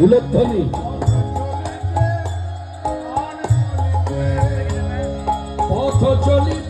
উলধ্বনি পথ চলিত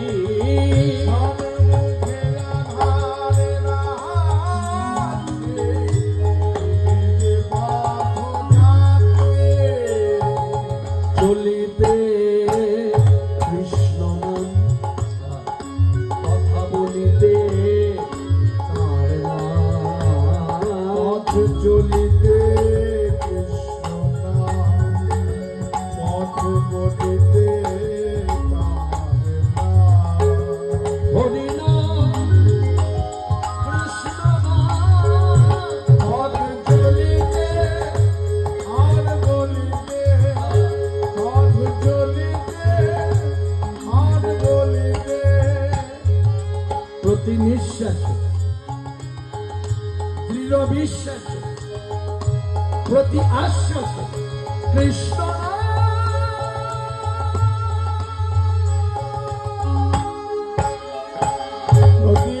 চলিতে কৃষ্ণ পথ বলিতে প্রতি নিঃশ্বাসে দৃঢ় বিশ্বাস প্রতি আশ্বাস কৃষ্ণ নদী